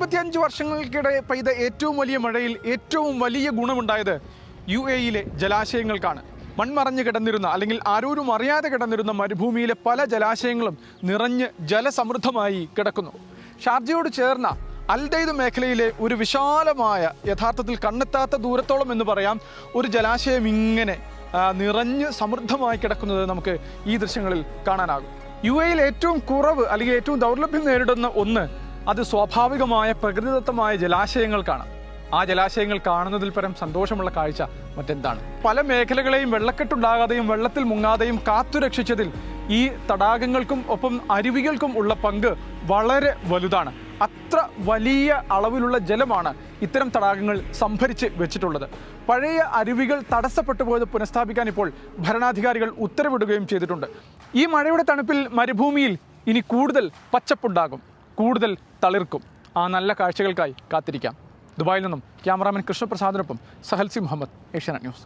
പതിനഞ്ച് വർഷങ്ങൾക്കിടെ പെയ്ത ഏറ്റവും വലിയ മഴയിൽ ഏറ്റവും വലിയ ഗുണമുണ്ടായത് യു എയിലെ ജലാശയങ്ങൾക്കാണ്. മൺമറഞ്ഞ് കിടന്നിരുന്ന അല്ലെങ്കിൽ ആരോരും അറിയാതെ കിടന്നിരുന്ന മരുഭൂമിയിലെ പല ജലാശയങ്ങളും നിറഞ്ഞ് ജലസമൃദ്ധമായി കിടക്കുന്നു. ഷാർജയോട് ചേർന്ന അൽദൈദ് മേഖലയിലെ ഒരു വിശാലമായ യഥാർത്ഥത്തിൽ കണ്ണെത്താത്ത ദൂരത്തോളം എന്ന് പറയാം ഒരു ജലാശയം ഇങ്ങനെ നിറഞ്ഞ് സമൃദ്ധമായി കിടക്കുന്നത് നമുക്ക് ഈ ദൃശ്യങ്ങളിൽ കാണാനാകും. യു എയിൽ ഏറ്റവും കുറവ് അല്ലെങ്കിൽ ഏറ്റവും ദൗർലഭ്യം നേരിടുന്ന ഒന്ന് അത് സ്വാഭാവികമായ പ്രകൃതിദത്തമായ ജലാശയങ്ങൾക്കാണ് ആ ജലാശയങ്ങൾ കാണുന്നതിൽ പരം സന്തോഷമുള്ള കാഴ്ച മറ്റെന്താണ്? പല മേഖലകളെയും വെള്ളക്കെട്ടുണ്ടാകാതെയും വെള്ളത്തിൽ മുങ്ങാതെയും കാത്തുരക്ഷിച്ചതിൽ ഈ തടാകങ്ങൾക്കും ഒപ്പം അരുവികൾക്കും ഉള്ള പങ്ക് വളരെ വലുതാണ്. അത്ര വലിയ അളവിലുള്ള ജലമാണ് ഇത്തരം തടാകങ്ങൾ സംഭരിച്ച് വെച്ചിട്ടുള്ളത്. പഴയ അരുവികൾ തടസ്സപ്പെട്ടു പോയത് പുനഃസ്ഥാപിക്കാൻ ഇപ്പോൾ ഭരണാധികാരികൾ ഉത്തരവിടുകയും ചെയ്തിട്ടുണ്ട്. ഈ മഴയുടെ തണുപ്പിൽ മരുഭൂമിയിൽ ഇനി കൂടുതൽ പച്ചപ്പുണ്ടാകും. കൂടുതൽ തളിർക്കും. ആ നല്ല കാഴ്ചകൾക്കായി കാത്തിരിക്കാം. ദുബായിൽ നിന്നും ക്യാമറാമാൻ കൃഷ്ണപ്രസാദിനൊപ്പം സഹൽസി മുഹമ്മദ് ഏഷ്യാനെറ്റ് ന്യൂസ്.